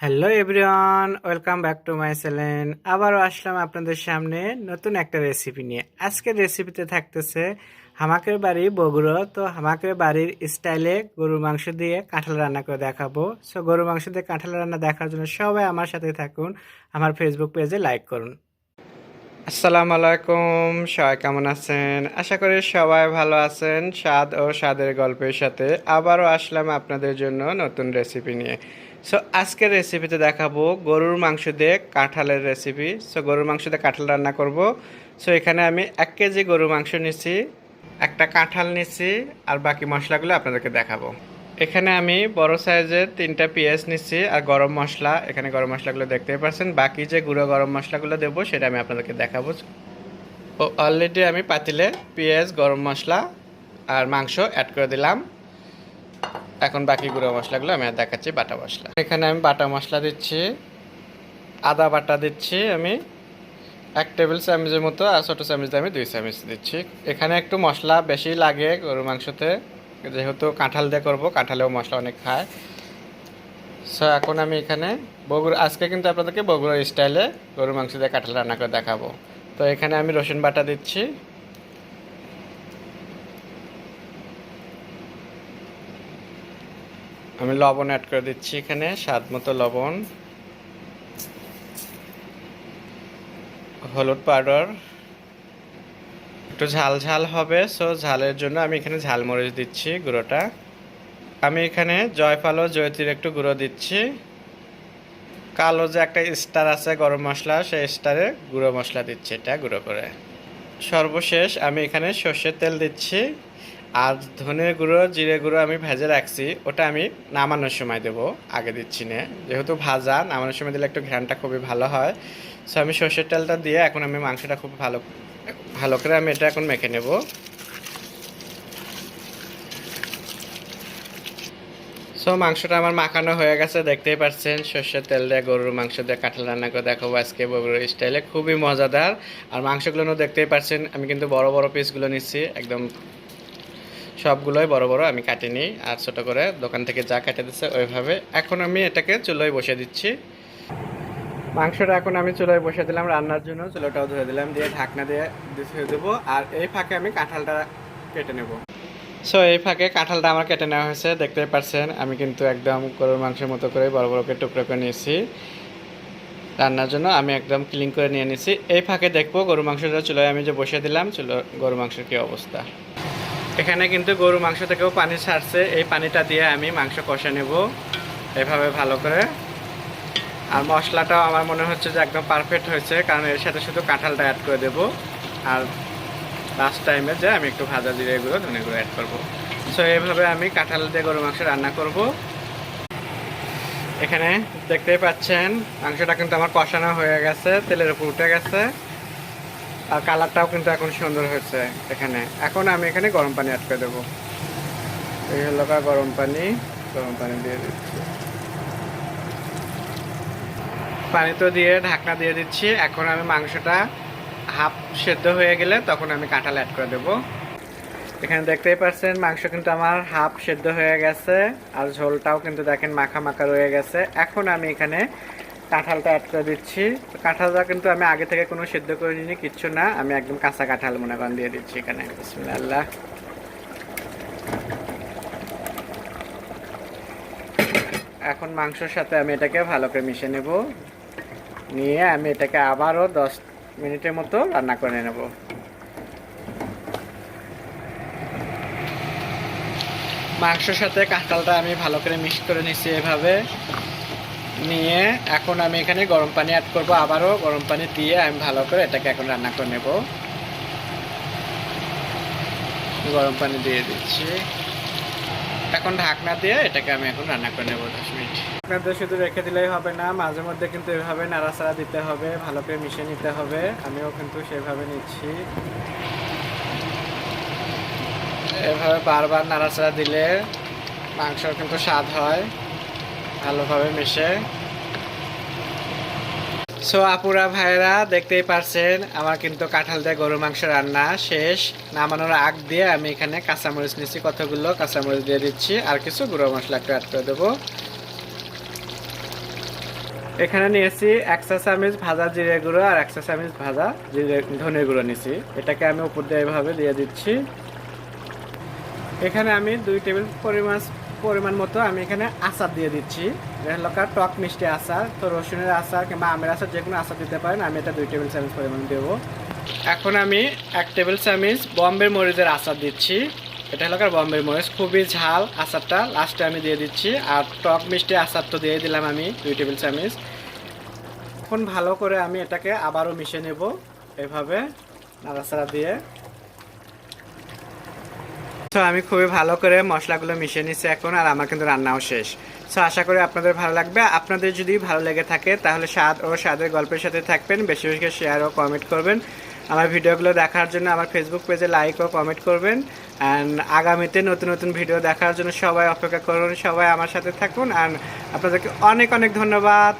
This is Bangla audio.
Hello everyone welcome back to my channel আবারও আসলাম আপনাদের সামনে নতুন একটা রেসিপি নিয়ে। আজকের রেসিপিতে থাকতেছে হামাকের বাড়ি বগুড়ো। তো হামাকের বাড়ির স্টাইলে গরুর মাংস দিয়ে কাঁঠাল রান্না করে দেখাবো। সো গরুর মাংস দিয়ে কাঁঠাল রান্না দেখার জন্য সবাই আমার সাথে থাকুন। আমার ফেসবুক পেজে লাইক করুন। আসসালামু আলাইকুম। সবাই কেমন আছেন? আশা করি সবাই ভালো আছেন। স্বাদ ও স্বাদের গল্পের সাথে আবারও আসলাম আপনাদের জন্য নতুন রেসিপি নিয়ে। সো আজকের রেসিপিতে দেখাবো গরুর মাংস দিয়ে কাঁঠালের রেসিপি সো গরুর মাংস দিয়ে কাঁঠাল রান্না করব। সো এখানে আমি এক কেজি গরুর মাংস নিছি একটা কাঁঠাল নিছি আর বাকি মশলাগুলো আপনাদেরকে দেখাবো। এখানে আমি বড় সাইজের তিনটা পেঁয়াজ নিচ্ছি আর গরম মশলা। এখানে গরম মশলাগুলো দেখতেই পাচ্ছেন। বাকি যে গুঁড়ো গরম মশলাগুলো দেবো, সেটা আমি আপনাদেরকে দেখাবো। ও অলরেডি আমি পাতিলে পেঁয়াজ, গরম মশলা আর মাংস অ্যাড করে দিলাম। এখন বাকি গুঁড়ো মশলাগুলো আমি আর দেখাচ্ছি বাটা মশলা। এখানে আমি বাটা মশলা দিচ্ছি, আদা বাটা দিচ্ছি আমি, এক টেবিল চামচের মতো আর ছোটো চামচ দিয়ে আমি দুই চামচ দিচ্ছি। এখানে একটু মশলা বেশি লাগে গরুর মাংসতে, যেহেতু কাঁঠাল দিয়ে করব, কাঁঠালেও মশলা অনেক খায়। সো এখন আমি এখানে বগুড়া, আজকে কিন্তু আপনাদেরকে বগুড়া স্টাইলে গরুর মাংস দিয়ে কাঁঠাল রান্না করে দেখাবো। তো এখানে আমি রসুন বাটা দিচ্ছি। আমি লবণ অ্যাড করে দিচ্ছি এখানে, স্বাদ মতো লবণ, হলুদ পাউডার। একটু ঝাল ঝাল হবে সো ঝালের জন্য আমি এখানে ঝালমরিচ দিচ্ছি গুঁড়োটা। আমি এখানে জয়ফল ও জয়তির একটু গুঁড়ো দিচ্ছি। কালো যে একটা স্টার আছে গরম মশলা, সেই স্টারে গুঁড়ো মশলা দিচ্ছি এটা গুঁড়ো করে। সর্বশেষ আমি এখানে সর্ষের তেল দিচ্ছি। আর ধনের গুঁড়ো, জিরে গুঁড়ো আমি ভেজে রাখছি। ওটা আমি নামানোর সময় দেবো, আগে দিচ্ছি না। যেহেতু ভাজা, নামানোর সময় দিলে একটু ঘ্রানটা খুবই ভালো হয়। সো আমি সর্ষের তেলটা দিয়ে এখন আমি মাংসটা খুব ভালো ভালো করে আমি এটা এখন মেখে নেব। সো মাংসটা আমার মাখানো হয়ে গেছে, দেখতেই পাচ্ছেন। সর্ষের তেল দিয়ে গরুর মাংস দিয়ে কাঁঠাল রান্না করে দেখাবো আজকে বগুড়ার স্টাইলে। খুবই মজাদার। আর মাংসগুলো দেখতেই পাচ্ছেন, আমি কিন্তু বড় বড় পিসগুলো নিচ্ছি, একদম সবগুলোই বড় বড় আমি কাটিনি, আর ছোট করে দোকান থেকে যা কাটে দিচ্ছে ওইভাবে। এখন আমি এটাকে চুলোয় বসে দিচ্ছি। মাংসটা এখন আমি চুলোয় বসে দিলাম রান্নার জন্য, চুলোটাও ধরে দিলাম, দিয়ে ঢাকনা দিয়ে ধুয়ে দেবো আর এই ফাঁকে আমি কাঁঠালটা কেটে নেব। সো এই ফাঁকে কাঁঠালটা আমার কেটে নেওয়া হয়েছে, দেখতেই পাচ্ছেন আমি কিন্তু একদম গরুর মাংসের মতো করে বড় বড় করে টুকরো করে নিয়েছি। রান্নার জন্য আমি একদম ক্লিন করে নিয়ে নিয়েছি এই ফাঁকে দেখব গরু মাংসটা চুলোয় আমি যে বসে দিলাম, চুলো গরু মাংসের কী অবস্থা। এখানে কিন্তু গরু মাংস থেকেও পানি ছাড়ছে। এই পানিটা দিয়ে আমি মাংস কষে নেব। এভাবে ভালো করে। আর মশলাটাও আমার মনে হচ্ছে যে একদম পারফেক্ট হয়েছে, কারণ এর সাথে শুধু কাঁঠালটা অ্যাড করে দেব। আর লাস্ট টাইমে যে আমি একটু ভাজা জিরে এগুলো ধনে গুঁড়ো অ্যাড করব। সো এইভাবে আমি কাঁঠাল দিয়ে গরু মাংস রান্না করব। এখানে দেখতেই পাচ্ছেন, মাংসটা কিন্তু আমার কষানো হয়ে গেছে, তেলের উপর উঠে গেছে। আর কালারটাও কিন্তু এখন সুন্দর হয়েছে এখানে। এখন আমি এখানে গরম পানি করে দেবো। এই হলো গরম পানি। গরম পানি দিয়ে দিচ্ছি। পানি তো দিয়ে, ঢাকনা দিয়ে দিচ্ছি। এখন আমি মাংসটা হাফ সেদ্ধ হয়ে গেলে তখন আমি কাঁঠাল অ্যাড করে দেবো। এখানে দেখতেই পাচ্ছেন, মাংস কিন্তু আমার হাফ সেদ্ধ হয়ে গেছে। আর ঝোলটাও কিন্তু দেখেন মাখা মাখা রয়ে গেছে। এখন আমি এখানে কাঁঠালটা অ্যাড করে দিচ্ছি। কাঁঠালটা কিন্তু আমি আগে থেকে কোনো সেদ্ধ করে নিই কিচ্ছু না। আমি একদম কাঁচা কাঁঠাল মনে করেন দিয়ে দিচ্ছি এখানে। বিসমিল্লাহ। এখন মাংসর সাথে আমি এটাকে ভালো করে মিশে নেব। নিয়ে আমি এটাকে আবারও দশ মিনিটের মতো রান্না করে নেব। মাংসর সাথে কাঁঠালটা আমি ভালো করে মিক্স করে নিচ্ছি এভাবে। নিয়ে এখন আমি এখানে গরম পানি অ্যাড করব। আবারও গরম পানি দিয়ে আমি ভালো করে এটাকে এখন রান্না করে নেব। গরম পানি দিয়ে দিচ্ছি। এখন ঢাকনা দিয়ে এটাকে আমি এখন রান্না করে নেব দশ মিনিট। আপনাদের শুধু রেখে দিলেই হবে না, মাঝে মধ্যে কিন্তু এভাবে নাড়াচাড়া দিতে হবে, ভালো করে মিশিয়ে নিতে হবে। আমিও কিন্তু সেভাবে নিচ্ছি। এভাবে বারবার নাড়াচাড়া দিলে মাংস কিন্তু স্বাদ হয়। ভালোভাবে মিশে। সো আপুরা ভাইরা দেখতেই পারছেন, আমার কিন্তু কাঁঠাল দিয়ে গরু মাংস রান্না শেষ। নামানোর আগ দিয়ে আমি এখানে কাঁচামরিচ নিচ্ছি কতগুলো কাঁচামরিচ দিয়ে দিচ্ছি, আর কিছু গুঁড়ো মশলা একটু অ্যাড করে দেবো। এখানে নিয়েছি একশো চামিচ ভাজা জিরে গুঁড়ো আর একশো চামিচ ভাজা জিরে, ধনে গুঁড়ো নিয়েছি। এটাকে আমি উপর দিয়ে এভাবে দিয়ে দিচ্ছি। এখানে আমি দুই টেবিল পরিমাণ পরিমাণ মতো আমি এখানে আচার দিয়ে দিচ্ছি। রেহলকার টক মিষ্টি আচার, তো রসুনের আচার কিংবা আমের আচার যে কোনো আচার দিতে পারেন, আমি এটা দুই টেবিল চামচ পরিমাণ দেবো। এখন আমি এক টেবিল চামচ বম্বে মরিচের আচার দিচ্ছি। এটা হলো বম্বে মরিচ, খুবই ঝাল আচারটা। লাস্টে আমি দিয়ে দিচ্ছি, আর টক মিষ্টি আচার তো দিয়ে দিলাম আমি দুই টেবিল চামচ। এখন ভালো করে আমি এটাকে আবারও মিশিয়ে নেব, এভাবে নাড়াচাড়া দিয়ে। তো আমি খুবই ভালো করে মশলাগুলো মিশিয়ে নিচ্ছি এখন, আর আমার কিন্তু রান্নাও শেষ। সো আশা করি আপনাদের ভালো লাগবে। আপনাদের যদি ভালো লেগে থাকে, তাহলে স্বাদ ও স্বাদের গল্পের সাথে থাকবেন, বেশি বেশি শেয়ার ও কমেন্ট করবেন। আমার ভিডিওগুলো দেখার জন্য আমার ফেসবুক পেজে লাইক ও কমেন্ট করবেন। অ্যান্ড আগামীতে নতুন নতুন ভিডিও দেখার জন্য সবাই অপেক্ষা করুন, সবাই আমার সাথে থাকুন। অ্যান্ড আপনাদেরকে অনেক অনেক ধন্যবাদ।